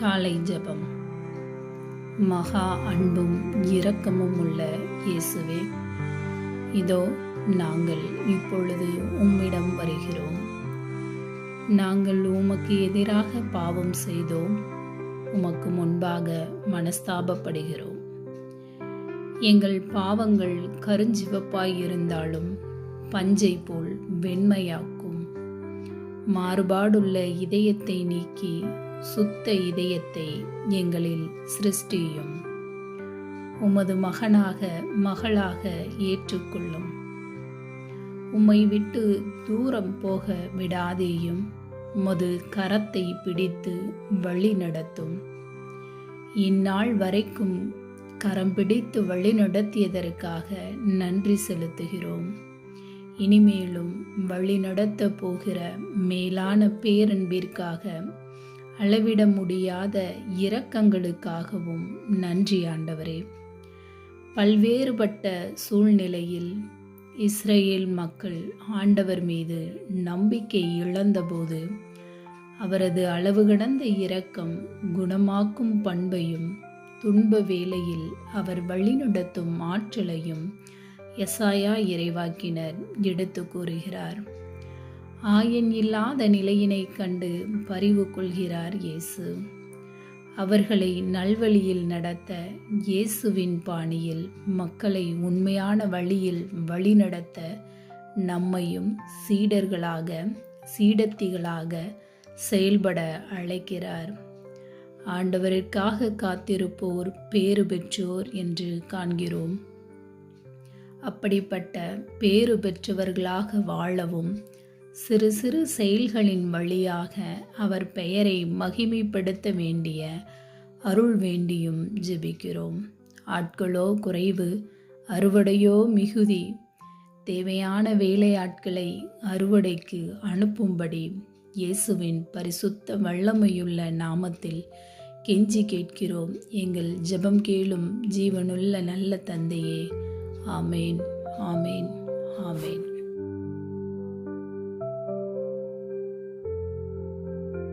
காலை ஜெபம். மகா அன்பும் இரக்கமும் உள்ள இயேசுவே இதோ நாங்கள் இப்பொழுது உம்மிடம் வருகிறோம். நாங்கள் உமக்கு எதிராக பாவம் செய்தோம். உமக்கு முன்பாக மனஸ்தாபப்படுகிறோம். எங்கள் பாவங்கள் கருஞ்சிவப்பாய் இருந்தாலும் பஞ்சை போல் வெண்மையாகும் மாறுபாடுள்ள இதயத்தை நீக்கி சுத்த இதயத்தை எங்களில் சிருஷ்டியும். உமது மகனாக மகளாக ஏற்றுக்கொள்ளும். உம்மை விட்டு தூரம் போக விடாதேயும் உமது கரத்தை பிடித்து வழி நடத்தும். இந்நாள் வரைக்கும் கரம் பிடித்து வழி நடத்தியதற்காக நன்றி செலுத்துகிறோம். இனிமேலும் வழிநடத்த போகிற மேலான பேரன்பிற்காக அளவிட முடியாத இரக்கங்களுக்காகவும் நன்றி ஆண்டவரே. பல்வேறுபட்ட சூழ்நிலையில் இஸ்ரேல் மக்கள் ஆண்டவர் மீது நம்பிக்கை இழந்தபோது அவரது அளவு கடந்த இரக்கம் குணமாக்கும் பண்பையும் துன்ப வேளையில் அவர் வழிநடத்தும் ஆற்றலையும் எசாயா இறைவாக்கினர் எடுத்து கூறுகிறார் ஆயன் இல்லாத நிலையினை கண்டு பரிவு கொள்கிறார் இயேசு. அவர்களை நல்வழியில் நடத்த இயேசுவின் பாணியில் மக்களை உண்மையான வழியில் வழிநடத்த நம்மையும் சீடர்களாக சீடத்திகளாக செயல்பட அழைக்கிறார். ஆண்டவருக்காக காத்திருப்போர் பேறு பெற்றோர் என்று காண்கிறோம். அப்படிப்பட்ட பேறு பெற்றவர்களாக வாழவும் சிறு சிறு செயல்களின் வழியாக அவர் பெயரை மகிமைப்படுத்த வேண்டிய அருள் வேண்டியும் ஜெபிக்கிறோம். ஆட்களோ குறைவு அறுவடையோ மிகுதி தேவையான வேலையாட்களை அறுவடைக்கு அனுப்பும்படி இயேசுவின் பரிசுத்த வல்லமையுள்ள நாமத்தில் கெஞ்சி கேட்கிறோம். எங்கள் ஜெபம் கேளும் ஜீவனுள்ள நல்ல தந்தையே ஆமேன் ஆமேன் ஆமேன்